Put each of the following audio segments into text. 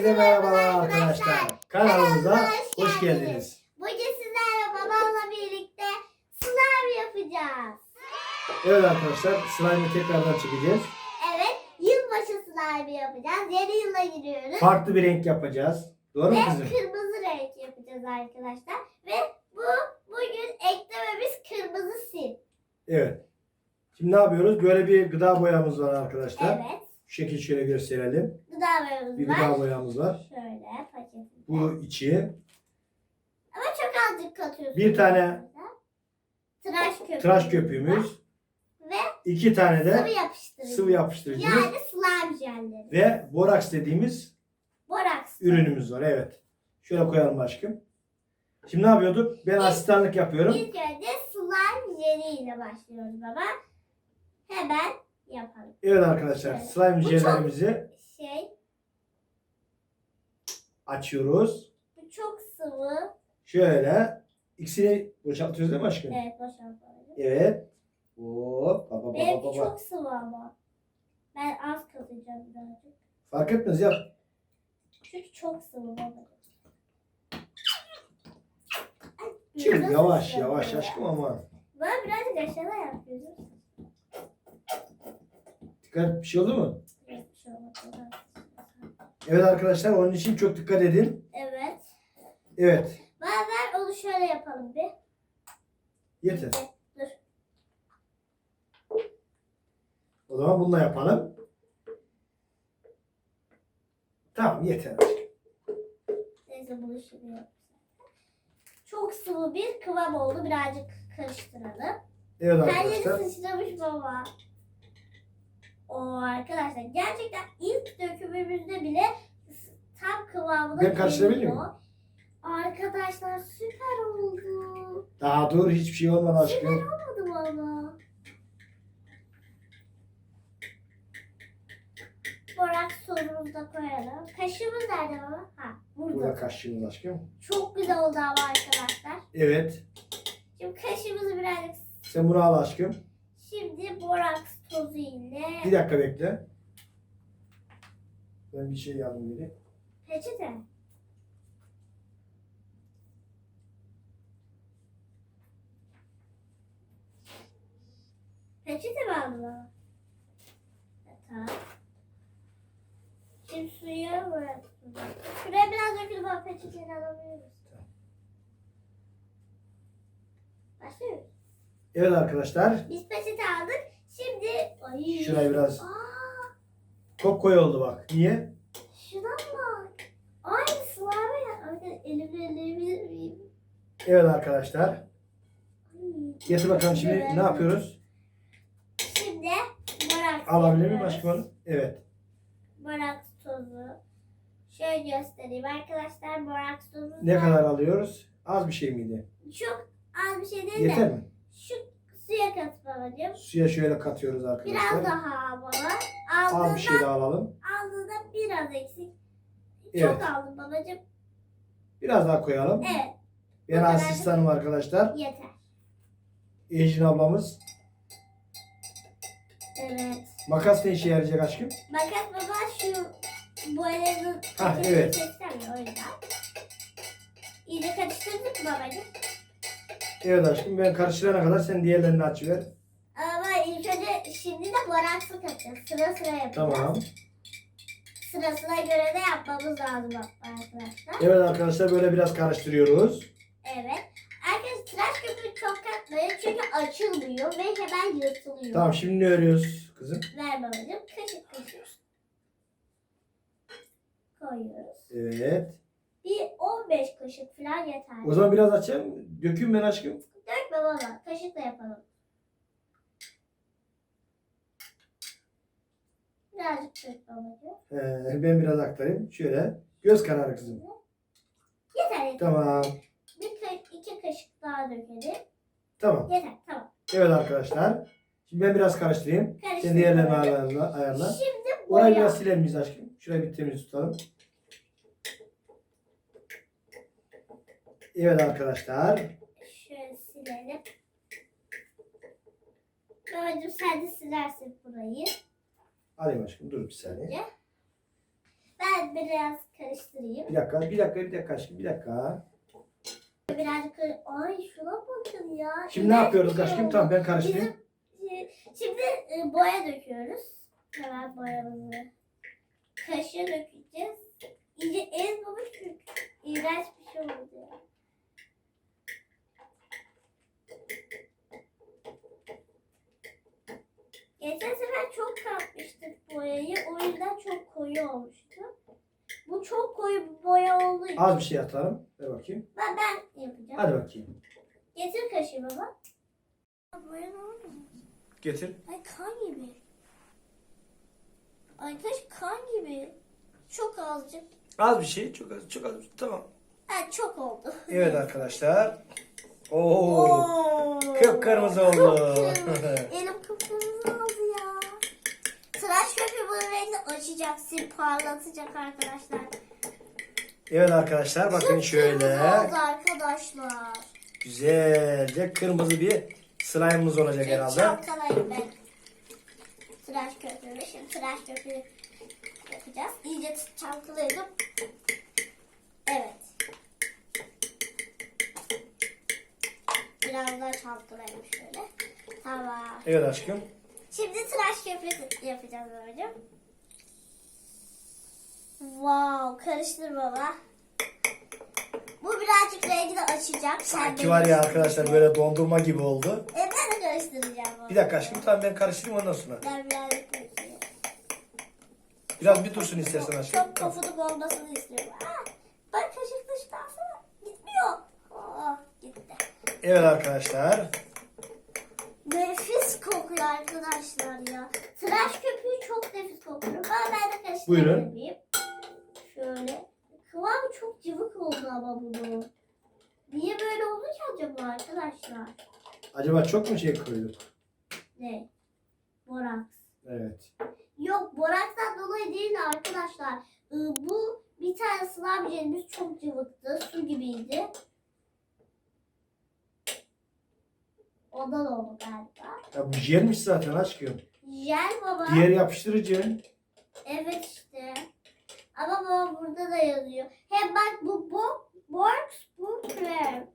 Herkese merhabalar arkadaşlar. Kanalımıza hoş geldiniz. Bugün sizlerle babamla birlikte slime yapacağız. Evet arkadaşlar slime'ı tekrardan çekeceğiz. Evet, yılbaşı slime yapacağız. Yeni yıla giriyoruz. Farklı bir renk yapacağız. Doğru mu Ve kızım? kırmızı renk yapacağız arkadaşlar. Ve bu bugün eklememiz kırmızı sim. Evet. Şimdi ne yapıyoruz? Böyle bir gıda boyamız var arkadaşlar. Evet. Şekil şöyle gösterelim. Gıda boyamız Bir var. gıda boyamız var. Şöyle paketimde. Bu içi. Ama çok azıcık katıyorsunuz. Bir tane tıraş köpüğü. tıraş köpüğümüz. Ve iki tane sıvı de yapıştırıcı. sıvı yapıştırıcımız. Yani slime jelleri. Ve boraks dediğimiz Boraks. ürünümüz var. Evet. Şöyle koyalım aşkım. Şimdi ne yapıyorduk? Ben asistanlık yapıyorum. İlk önce slime jeliyle başlıyoruz baba. Hemen yapalım. Evet arkadaşlar Evet. slime jellerimizi Şey, açıyoruz. bu çok sıvı. Şöyle ikisini boşaltıyoruz değil mi aşkım? Evet boşaltalım. Evet. Hop. Baba baba Benimki baba. çok sıvı ama. Ben az katacağım birazcık. Fark etmez yap. Çünkü çok sıvı baba. Çık yavaş yavaş ya? aşkım ama. Ben birazcık aşağıda yapıyorum. Dikkat bir şey oldu mu? Evet, bir şey olmadı. Evet arkadaşlar onun için çok dikkat edin. Evet. Evet. Bazen onu şöyle yapalım bir. Yeter. Dur. O zaman bununla yapalım. Tamam yeter. Neyse bunu şimdi. Çok sıvı bir kıvam oldu. Birazcık karıştıralım. Evet Her yeri arkadaşlar. sıçramış baba. O arkadaşlar gerçekten ilk dökümümüzde bile tam kıvamına Ben karıştırabilir miyim? geliyor. Arkadaşlar süper oldu. Daha dur hiçbir şey olmadı aşkım. Olmadı valla. Borak sosumuzu da koyalım. Kaşığımız nerede baba? Ha burada. Burada kaşığımız aşkım. Çok güzel oldu ama arkadaşlar. Evet. Şimdi kaşığımızı birazcık Sen bunu al aşkım. şimdi boraks ile Bir dakika bekle. Ben bir şey alayım dedi. peçete. Peçete mi? Evet, Tamam. Şimdi suyu bırak. Şuraya biraz dökülüp peçeteyi alabiliriz. Başlıyoruz. Evet arkadaşlar. Biz peçete aldık. Şimdi ay. Şurayı biraz Aa, çok koyu oldu bak. Niye? şuna bak. Aynı slime ya. Arkadaşlar elimle elleyebilir miyim? Evet arkadaşlar. Ay, Getir bakalım şimdi Evet. ne yapıyoruz? Şimdi boraks Alabilir miyim yapıyoruz. aşkım? Evet. Boraks tozu. Şöyle göstereyim arkadaşlar. Boraks tozu. Ne kadar alıyoruz? Az bir şey miydi? Çok az bir şey değil Yeter de. mi? Şu suya kat babacığım. Suya şöyle katıyoruz Biraz arkadaşlar. daha bana. Az bir şey daha alalım. aldığında biraz eksik. Evet. Çok aldım babacığım. Biraz daha koyalım. Evet. Ben asistanım arkadaşlar. Yeter. Ejin ablamız. Evet. Makas ne işe yarayacak aşkım? Makas baba şu boyanın Ha, evet. yüzden. İyice karıştırdık babacığım? Evet aşkım ben karıştırana kadar sen diğerlerini açıver. Ama ilk önce şimdi de boraksı katacağız. Sıra sıra yapacağız. Tamam. Sırasına göre de yapmamız lazım arkadaşlar. Evet arkadaşlar böyle biraz karıştırıyoruz. Evet. Arkadaşlar tıraş köpüğü çok katmayın çünkü açılmıyor ve hemen yırtılıyor. Tamam şimdi ne örüyoruz kızım? Ver babacığım. Kaşık kaşık. Koyuyoruz. Evet. Bir 15 kaşık falan yeter. O zaman biraz açayım. Dökün ben aşkım. Dökme baba. Kaşıkla yapalım. Birazcık dök babacığım. Ee, ben biraz aktarayım. Şöyle. Göz kararı kızım. Yeter yeter. Tamam. Bir ka- iki kaşık daha dökelim. Tamam. Yeter tamam. Evet arkadaşlar. Şimdi ben biraz karıştırayım. Sen Karıştır. diğerlerini babacığım. ayarla. ayarla. Şimdi Orayı boya. biraz siler miyiz aşkım? Şurayı bir temiz tutalım. Evet arkadaşlar. Şöyle silelim. Babacığım sen de silersin burayı. Alayım aşkım. Dur bir saniye. Ben biraz karıştırayım. Bir dakika, bir dakika, bir dakika aşkım, bir dakika. Birazcık kar- Ay şuna bakın ya. Şimdi ne İğrenç yapıyoruz şey aşkım? oldu. Tamam ben karıştırayım. Bizim- Şimdi e, boya döküyoruz. Hemen boyamızı. Kaşığa dökeceğiz. İyice ez baba çünkü iğrenç bir şey oldu ya. Geçen sefer çok katmıştık boyayı. O yüzden çok koyu olmuştu. Bu çok koyu bir boya olduğu için Az bir şey atalım. Ver bakayım. ben, ben yapacağım. Hadi bakayım. Getir kaşığı baba. Boya ne oldu? Getir. Ay kan gibi. Arkadaş kan gibi. Çok azıcık. Az bir şey, çok az, çok az. Tamam. Ha çok oldu. Evet arkadaşlar. Oo. Oo. Kıpkırmızı oldu. Elim kıpkırmızı oldu. Tıraş köpüğü bu rengi açacak, sil parlatacak arkadaşlar. Evet arkadaşlar bakın şöyle. Kıpkırmızı oldu arkadaşlar. Güzelce kırmızı bir slime'ımız olacak Şimdi herhalde. çalkalayayım ben. Tıraş köpüğü. Şimdi tıraş köpüğü yapacağız. İyice çalkalayalım. Evet. Biraz daha çalkalayalım şöyle. Tamam. Evet aşkım. Şimdi tıraş köpüğü yapacağız babacığım. Wow, karıştır baba. Bu birazcık rengi de açacak. Sanki var ya arkadaşlar böyle dondurma gibi oldu. E ben de karıştıracağım baba. Bir dakika aşkım tamam ben karıştırayım ondan sonra. Ben birazcık karıştırayım. Biraz bir dursun istersen aşkım. Çok pofuduk olmasını istiyorum. Aa, bak kaşık dışlansana. Gitmiyor. Aa, gitti. Evet arkadaşlar. Nefis kokuyor arkadaşlar ya. Tıraş köpüğü çok nefis kokuyor. Ama ben de karıştırabilir miyim? Şöyle. Kıvam çok cıvık oldu ama bunu. Niye böyle oldu ki acaba arkadaşlar? Acaba çok mu şey koyduk? Ne? Boraks. Evet. Yok borakstan dolayı değil de arkadaşlar. Ee, bu bir tane slime jelimiz çok cıvıktı. Su gibiydi. Ondan oldu galiba. Ya bu jelmiş zaten aşkım. Jel baba. Diğer yapıştırıcı. Evet işte. Ama baba burada da yazıyor. Hem bak bu bu box bu krem.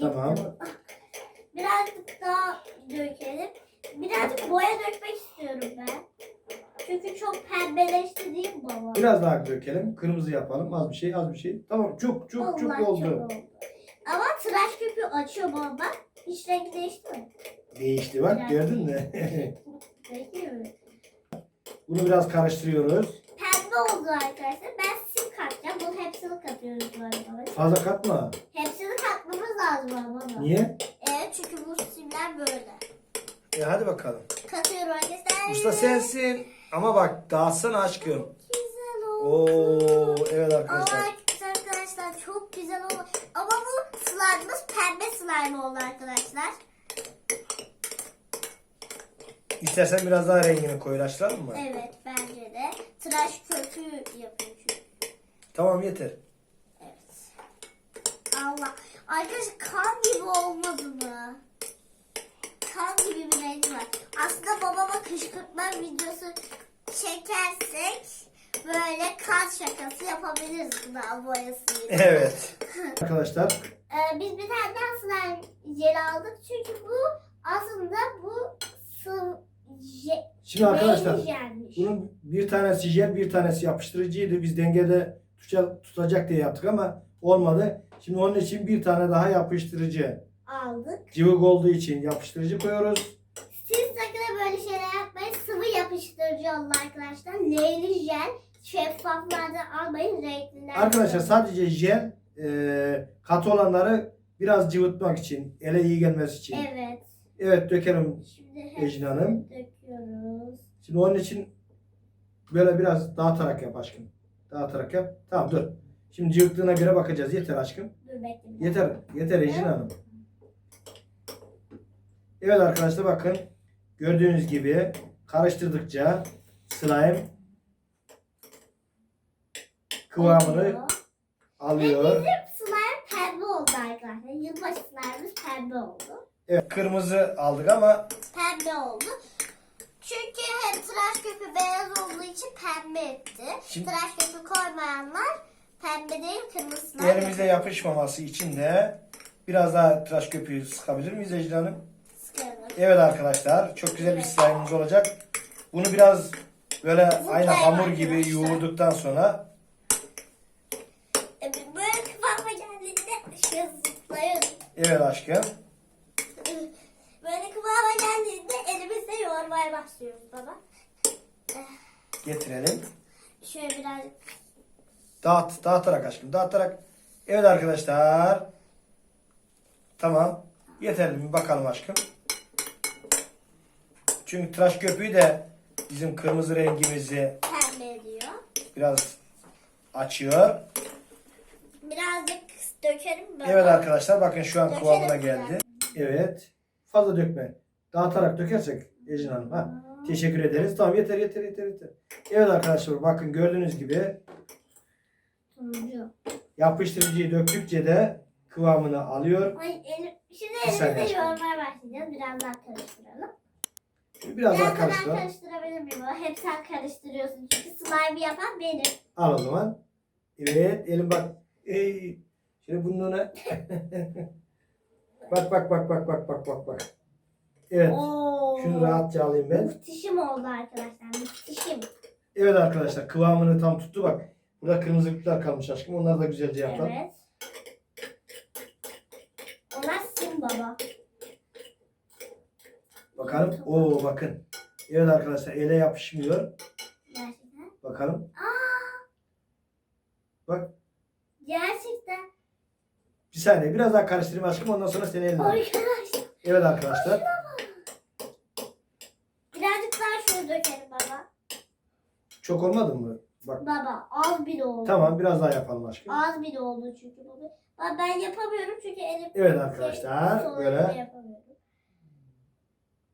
Tamam. Birazcık daha dökelim. Birazcık boya dökmek istiyorum ben. Çünkü çok pembeleşti değil mi baba? Biraz daha dökelim. Kırmızı yapalım. Az bir şey, az bir şey. Tamam çok çok çok Vallahi oldu. Ama tıraş köpüğü açıyor baba. Hiç rengi değişti mi? Değişti bak gördün mü? Değişti mi? Bunu biraz karıştırıyoruz. Pembe oldu arkadaşlar. Ben sim katacağım. Bunu hepsini katıyoruz böyle baba. Fazla katma. Hepsini katmamız lazım ama baba. Niye? Evet çünkü bu simler böyle. E hadi bakalım. Katıyorum arkadaşlar. Usta sensin. Ama bak dağıtsana aşkım. Güzel oldu. Oo evet Ama arkadaşlar. arkadaşlar çok güzel oldu. Ama bu slime'ımız pembe slime oldu arkadaşlar. İstersen biraz daha rengini koyulaştıralım mı? Evet bence de. Tıraş köpüğü yapıyor çünkü. Tamam yeter. Evet. Allah. Arkadaşlar kan gibi olmadı mı? Kan gibi bir rengi var. Aslında babama kışkırtma videosu çekersek böyle kan şakası yapabiliriz gıda boyasıyla. Evet. Arkadaşlar Ee, biz bir tane daha slime jeli aldık. Çünkü bu aslında bu sıvı şimdi arkadaşlar bunun bir tanesi jel bir tanesi yapıştırıcıydı. Biz dengede tutacak, tutacak diye yaptık ama olmadı. Şimdi onun için bir tane daha yapıştırıcı. aldık. Cıvık olduğu için yapıştırıcı koyuyoruz. Siz sakın böyle şeyler yapmayın. Sıvı yapıştırıcı olun arkadaşlar. Neyli jel. Şeffaflardan almayın. Renkliler. Arkadaşlar sadece jel e, katı olanları biraz cıvıtmak için, ele iyi gelmesi için. Evet. Evet dökelim Şimdi Ejin Hanım. döküyoruz. Şimdi onun için böyle biraz dağıtarak yap aşkım. Dağıtarak yap. Tamam dur. Şimdi cıvıklığına göre bakacağız. Yeter aşkım. Dur bekle. Yeter. Yeter Ejin Hanım. Evet arkadaşlar bakın. Gördüğünüz gibi karıştırdıkça slime kıvamını alıyor. Bizim slime pembe oldu arkadaşlar. Yılbaşı pembe oldu. Evet kırmızı aldık ama Pembe oldu. Çünkü hem tıraş köpüğü beyaz olduğu için pembe etti. Şimdi- Tıraş köpüğü koymayanlar pembe değil kırmızılar. Elimize yapışmaması için de biraz daha tıraş köpüğü sıkabilir miyiz Ecrin Hanım? sıkılır. Evet arkadaşlar çok güzel bir slime'ımız olacak. Bunu biraz böyle aynı hamur gibi yoğurduktan sonra E, Böyle kıvama geldiğinde şey zıplayın. Evet aşkım Böyle kıvama geldiğinde elimizle yoğurmaya başlıyoruz baba. getirelim. Şöyle birazcık Dağıt, dağıtarak aşkım dağıtarak. Evet arkadaşlar. Tamam. Yeterli mi bakalım aşkım. Çünkü tıraş köpüğü de bizim kırmızı rengimizi pembe ediyor. biraz açıyor. Dökelim baba. Evet arkadaşlar bakın şu an kıvamına geldi. Evet. Fazla dökme. Dağıtarak dökersek Ecin Hanım. Ha. Teşekkür ederiz. Tamam yeter yeter yeter yeter. Evet arkadaşlar bakın gördüğünüz gibi Turuncu. yapıştırıcıyı döktükçe de kıvamını alıyor. Ay, elim, şimdi Bir saniye aşkım. yoğurmaya başlayacağız. Biraz daha karıştıralım. Biraz daha ben karıştır. karıştırabilir miyim baba? Hep sen karıştırıyorsun. Çünkü slime yapan benim. Al o zaman. Evet elim bak. Ey. Şimdi burnuna. bak bak bak bak bak bak bak bak. Evet. Oo. Şunu rahatça alayım ben. Muhteşem oldu arkadaşlar. Muhteşem. Evet arkadaşlar kıvamını tam tuttu bak. Burada kırmızı ipler kalmış aşkım. Onları da güzelce yapalım. Evet. Onlar baba. Bakalım. Oo bakın. Evet arkadaşlar ele yapışmıyor. Gerçekten. Bakalım. Bak Gerçekten. Bir saniye biraz daha karıştırayım aşkım ondan sonra seni eline. Arkadaşlar. Evet arkadaşlar. Birazcık daha şunu dökelim baba. Çok olmadı mı? Bak. Baba az bir oldu. Tamam biraz daha yapalım aşkım. Az bir oldu çünkü baba. Baba ben yapamıyorum çünkü elim Evet arkadaşlar sol böyle elimle yapamıyorum.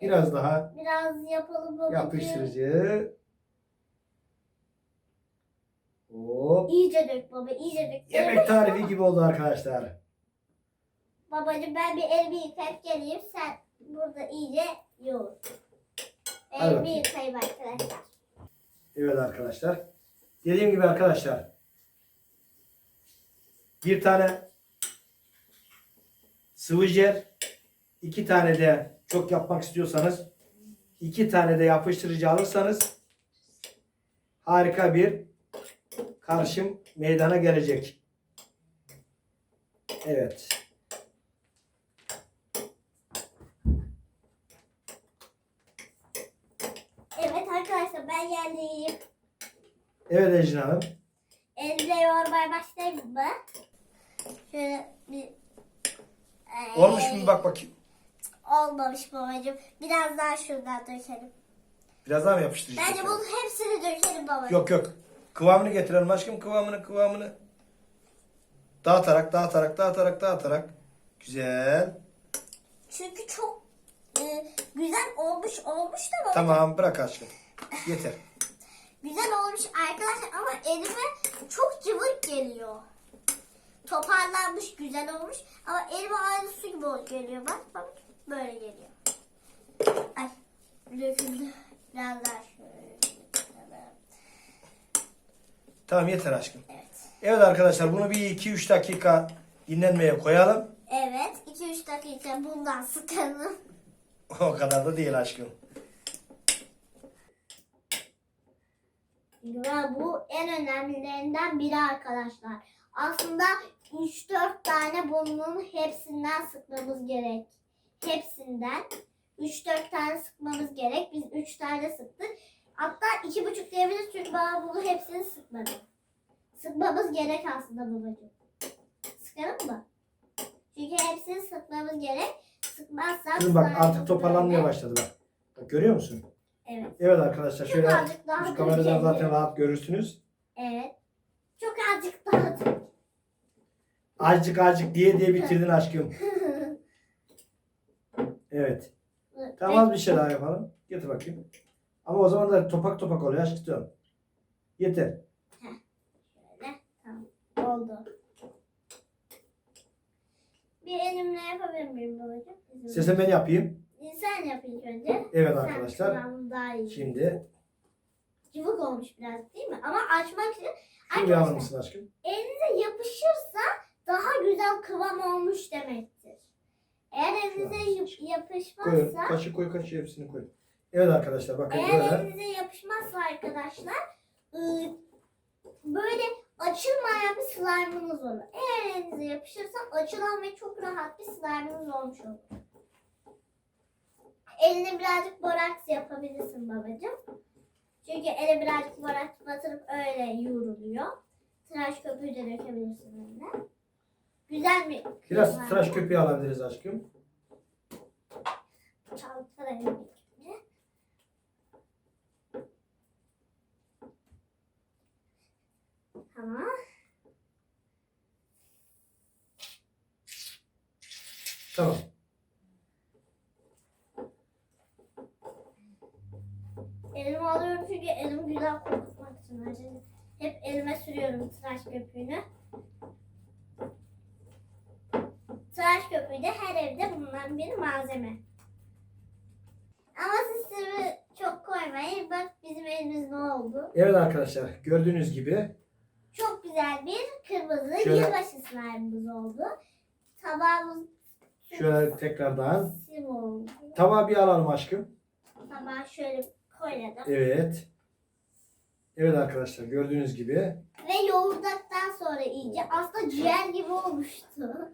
biraz daha Biraz yapalım babacığım. yapıştırıcı. Hop. İyice dök baba, iyice dök. Yemek tarifi gibi oldu arkadaşlar. Babacığım ben bir elimi yıkayıp geleyim. Sen burada iyice yoğur. Elimi bakayım. yıkayayım arkadaşlar. Evet arkadaşlar. Dediğim gibi arkadaşlar. Bir tane sıvı jel, iki tane de çok yapmak istiyorsanız iki tane de yapıştırıcı alırsanız harika bir karışım meydana gelecek. Evet. Evet arkadaşlar ben geldim. Evet Ecrin Hanım. Elimle yoğurmaya başlayayım mı? Şöyle bir... Olmuş mu bak bakayım. Olmamış babacığım. Biraz daha şuradan dökelim. Biraz daha mı yapıştırıcı? Bence bunun hepsini dökelim babacığım. Yok yok. Kıvamını getirelim aşkım. Kıvamını kıvamını. Dağıtarak dağıtarak dağıtarak dağıtarak. Güzel. Çünkü çok e, güzel olmuş olmuş da babacığım. Tamam bırak aşkım. Yeter. Güzel olmuş arkadaşlar ama elime çok cıvık geliyor. Toparlanmış güzel olmuş ama elime aynı su gibi geliyor bak bak böyle geliyor. Ay döküldü. Biraz daha şöyle. Tamam yeter aşkım. Evet. Evet arkadaşlar bunu bir 2-3 dakika dinlenmeye koyalım. Evet 2-3 dakika bundan sıkalım. O kadar da değil aşkım. Ve bu en önemlilerinden biri arkadaşlar. Aslında 3-4 tane bunun hepsinden sıkmamız gerek. Hepsinden 3-4 tane sıkmamız gerek. Biz 3 tane sıktık. Hatta 2,5 diyebiliriz çünkü bana bunu hepsini sıkmadım. Sıkmamız gerek aslında babacığım. Sıkalım mı? Çünkü hepsini sıkmamız gerek. Sıkmazsak Kızım bak artık toparlanmaya başladı bak. Bak görüyor musun? Evet. Evet arkadaşlar şöyle Birazcık daha üst kameradan zaten rahat görürsünüz. Evet. Çok azıcık daha. Azıcık azıcık diye diye bitirdin aşkım. Evet. Tamam az bir şey daha yapalım. Getir bakayım. Ama o zaman da topak topak oluyor aşkım. Yeter. Şöyle. Tamam. Oldu. Bir elimle yapabilir miyim babacığım? İzin ver. Ben yapayım. Sen yap ilk önce. Evet Sen arkadaşlar. kıvamı daha iyi. Şimdi cıvık olmuş biraz değil mi? Ama açmak için Şunu arkadaşlar mısın aşkım? elinize yapışırsa daha güzel kıvam olmuş demektir. Eğer elinize yap- Koy, yapışmazsa kaşı koy, kaşı hepsini koy. Evet arkadaşlar bakın eğer böyle. elinize yapışmazsa arkadaşlar ıı, böyle açılmayan bir slime'ınız olur. Eğer elinize yapışırsa açılan ve çok rahat bir slime'ınız olmuş olur. Eline birazcık boraks yapabilirsin babacığım. Çünkü ele birazcık boraks batırıp öyle yoğruluyor. Tıraş köpüğü de dökebilirsin eline. Güzel bir Biraz tıraş köpüğü alabiliriz aşkım. İlk önce. Tamam. Tamam. Elime alıyorum çünkü elimi güzel kokutmak için. Önce hep elime sürüyorum tıraş köpüğünü. Tıraş köpüğü de her evde bulunan bir malzeme. Ama siz sıvı çok koymayın. Bak bizim elimiz ne oldu? Evet arkadaşlar gördüğünüz gibi Çok güzel bir kırmızı Şöyle- yılbaşı slime'ımız oldu. Tabağımız şöyle tekrardan sim oldu. tabağı bir alalım aşkım. Tabağı şöyle koyalım. Evet. Evet arkadaşlar gördüğünüz gibi. Ve yoğurduktan sonra iyice aslında ciğer gibi olmuştu.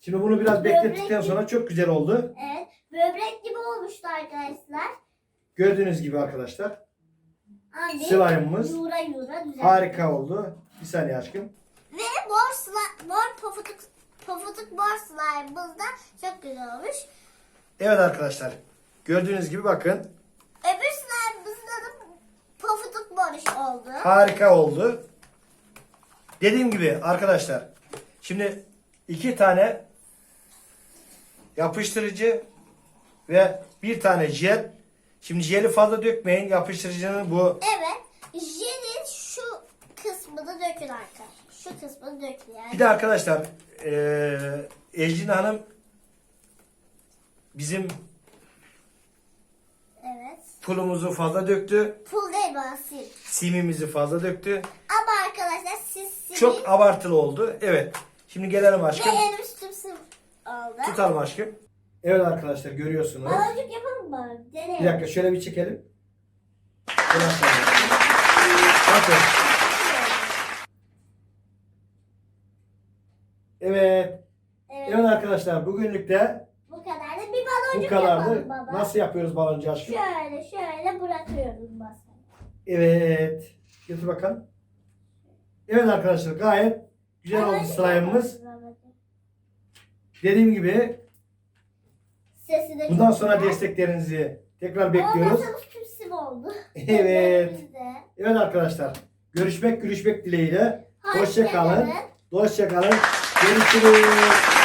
Şimdi bunu biraz Böbrek beklettikten gibi. sonra çok güzel oldu. Evet. Böbrek gibi olmuştu arkadaşlar. Gördüğünüz gibi arkadaşlar Abi slime'ımız yura yura harika oldu. Bir saniye aşkım. Ve mor, slime, mor pofuduk, pofuduk mor slime'ımız da çok güzel olmuş. Evet arkadaşlar gördüğünüz gibi bakın Öbür pofuduk mor oldu. harika oldu. Dediğim gibi arkadaşlar şimdi iki tane yapıştırıcı ve bir tane jel. Şimdi jeli fazla dökmeyin. Yapıştırıcının bu Evet. Jelin şu kısmını dökün arkadaşlar. Şu kısmını dökün yani. Bir de arkadaşlar eee Ecrin Hanım bizim. Pulumuzu fazla döktü. Pul değil bana sil. Simimizi fazla döktü. Ama arkadaşlar siz silin. Çok abartılı oldu. Evet. Şimdi gelelim Ve aşkım. elim üstüm oldu. Tutalım aşkım. Evet arkadaşlar görüyorsunuz. Baloncuk yapalım mı? Deneyelim. Bir dakika şöyle bir çekelim. Bakın. Evet. Evet. Evet arkadaşlar bugünlük de Bu baloncuk kadardı. yapalım baba. Nasıl yapıyoruz baloncu aşkım? Şöyle şöyle bırakıyoruz masaya. Evet. Getir bakalım. Evet arkadaşlar gayet güzel oldu Baloncuk slime'ımız. Dediğim gibi Sesi de bundan çok sonra güzel. desteklerinizi tekrar bekliyoruz. Küpsüm oldu. Evet. Evet arkadaşlar. Görüşmek görüşmek dileğiyle. Hoşça kalın. kalın. Hoşça kalın. Görüşürüz.